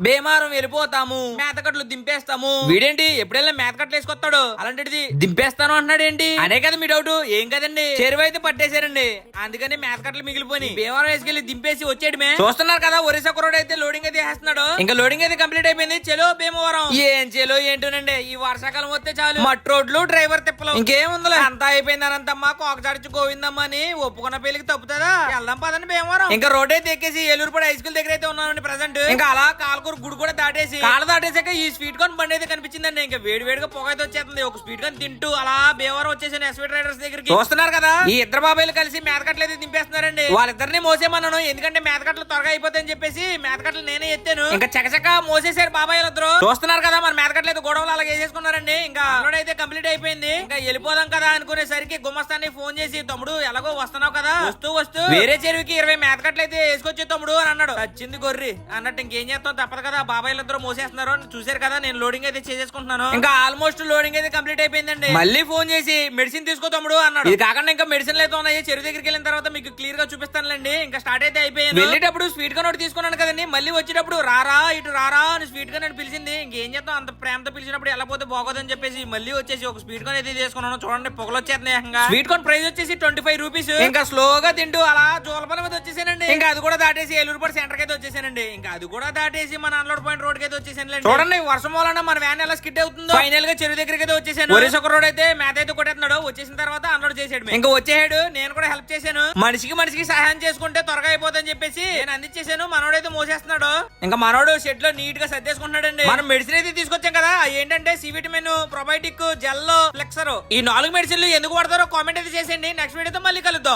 బేమారం వెళ్ళిపోతాము. మేతకట్లు దింపేస్తాము. వీడేంటి? ఎప్పుడైనా మేతకట్లు వేసుకొస్తాడు. అలాంటిది దింపేస్తాను అంటున్నాడు ఏంటి? అదే కదా మీ డౌట్. ఏం కదండి? చెరువు అయితే పట్టేశారండి. అందుకని మేతకట్లు మిగిలిపోయి భీమవరం వేసుకెళ్ళి దింపేసి వచ్చేయడమే. చూస్తున్నారు కదా ఒరిసా కుర్రోడు అయితే లోడింగ్ అయితే వేస్తున్నాడు. ఇంకా లోడింగ్ అయితే కంప్లీట్ అయిపోయింది. చలో భీమవరం ఏం చలో ఏంటోనండి? ఈ వర్షాకాలం వస్తే చాలు. మట్ రోడ్లు డ్రైవర్ తిప్పలు. ఇంకేముందిలే. అంతా అయిపోయింది అనంతమ్మా కోకచాడిచి గోవిందమ్మ అని ఒప్పుకున్న పెళ్ళికి తప్పుతుందా? వెళ్దాం పదండి భీమవరం ఇంకా రోడ్ అయితే ఎక్కేసి ఏలూరుపడి హై స్కూల్ దగ్గర అయితే ఉన్నానండి ప్రజెంట్ ఇంకా అలా కాలకూరు గుడి కూడా దాటేసి కాళ్ళ దాటేసాక ఈ స్వీట్ కార్న్ బండి అయితే కనిపించిందండి. ఇంకా వేడి వేడిగా పొగ అయితే వచ్చేస్తుంది. ఒక స్వీట్ కార్న్ తింటూ అలా భీమవరం వచ్చేసాను ఎస్వీ రైడర్స్ దగ్గరికి. చూస్తున్నారు కదా? ఈ ఇద్దరు బాబాయిలు కలిసి మేతకట్లు అయితే దింపేస్తున్నారండి. వాళ్ళిద్దరిని మోసేమన్నాను ఎందుకంటే మేతకట్లు త్వరగా అయిపోతాయని చెప్పేసి మేతకట్లు నేనే ఎత్తాను. ఇంకా చకచక మోసేసారు బాబాయ్ ఇద్దరు చూస్తున్నారు కదా మన మేతకట్లు అయితే గొడవలు అలాగే వేసేసుకున్నారండి. ఇంకా అయితే కంప్లీట్ అయిపోయింది. ఇంకా వెళ్ళిపోదాం కదా అనుకునేసరికి గుమ్మస్తాన్ని ఫోన్ చేసి తమ్ముడు ఎలాగో వస్తున్నావు కదా వస్తూ వస్తూ వేరే చెరువుకి ఇరవై మేతకట్లు అయితే వేసుకొచ్చే తమ్ముడు అని అన్నాడు. వచ్చింది గొర్రి అన్నట్టు ఇంకేం చేస్తాం? తప్పదు కదా బాబాయ్లు ఇద్దరు మోసేస్తున్నారు. చూసారు కదా నేను లోడింగ్ అయితే చేసేసుకుంటున్నాను. ఇంకా ఆల్మోస్ట్ లోడింగ్ అయితే కంప్లీట్ అయిపోయిందండి. మళ్ళీ ఫోన్ చేసి మెడిసిన్ తీసుకో తమ్ముడు అన్నాడు. ఇది కాకుండా ఇంకా మెడిసిన్ అయితే ఉన్నాయి. చెరువు దగ్గరికి వెళ్ళిన తర్వాత మీకు క్లియర్గా చూపిస్తానులేండి. ఇంకా స్టార్ట్ అయితే అయిపోయింది వెళ్ళేటప్పుడు స్వీట్గా నోటి తీసుకున్నాను కదండి. మళ్ళీ వచ్చేటప్పుడు రారా ఇటు రారా అని స్వీట్గా నేను పిలిచింది. ఇంకేం చేద్దాం? అంత ప్రేమతో పిలిచినప్పుడు ఎలా పోతే బాగోదని చెప్పేసి మళ్ళీ వచ్చేసి ఒక స్వీట్ కాన్ అయితే తీసుకున్నాను. చూడండి పొగలు వచ్చేస్తున్నాయి స్వీట్ కాన్ ప్రైస్ వచ్చేసి ట్వంటీ ఫైవ్ రూపీస్ ఇంకా స్లోగా తింటూ అలా జోలపల మీద వచ్చేసానండి ఇంకా అది కూడా దాటేసి ఏలూరుపడి సెంటర్ అయితే వచ్చేసానండి. ఇంకా అది కూడా దాటేసి మన అన్లోడ్ పాయింట్ రోడ్ అయితే వచ్చేసాను చూడండి వర్షం వలన మన వ్యాన్ ఎలా స్కిడ్ అవుతుందో. ఫైనల్గా చెరువు దగ్గరికి అయితే వచ్చేసాను. ఒరేస్ ఒక రోడ్ అయితే మేత అయితే కొట్టేస్తున్నాడు. వచ్చేసిన తర్వాత అన్లోడ్ చేసాడు ఇంకా వచ్చేసాడు. నేను కూడా హెల్ప్ చేశాను. మనిషికి మనిషికి సహాయం చేసుకుంటే త్వరగా అయిపోతుందని చెప్పేసి నేను అందించేసాను మనోడైతే మోసేస్తున్నాడు. ఇంకా మనోడు షెడ్లో నీట్గా సర్దేసుకుంటున్నాడండి. మనం మెడిసిన్ అయితే తీసుకొచ్చాం కదా. ఏంటంటే C vitamin probiotic gel flexer ఈ నాలుగు మెడిసిన్లు ఎందుకు వాడతారో కామెంట్ అయితే చేసేయండి. నెక్స్ట్ వీడియోతో మళ్ళీ కలుద్దాం.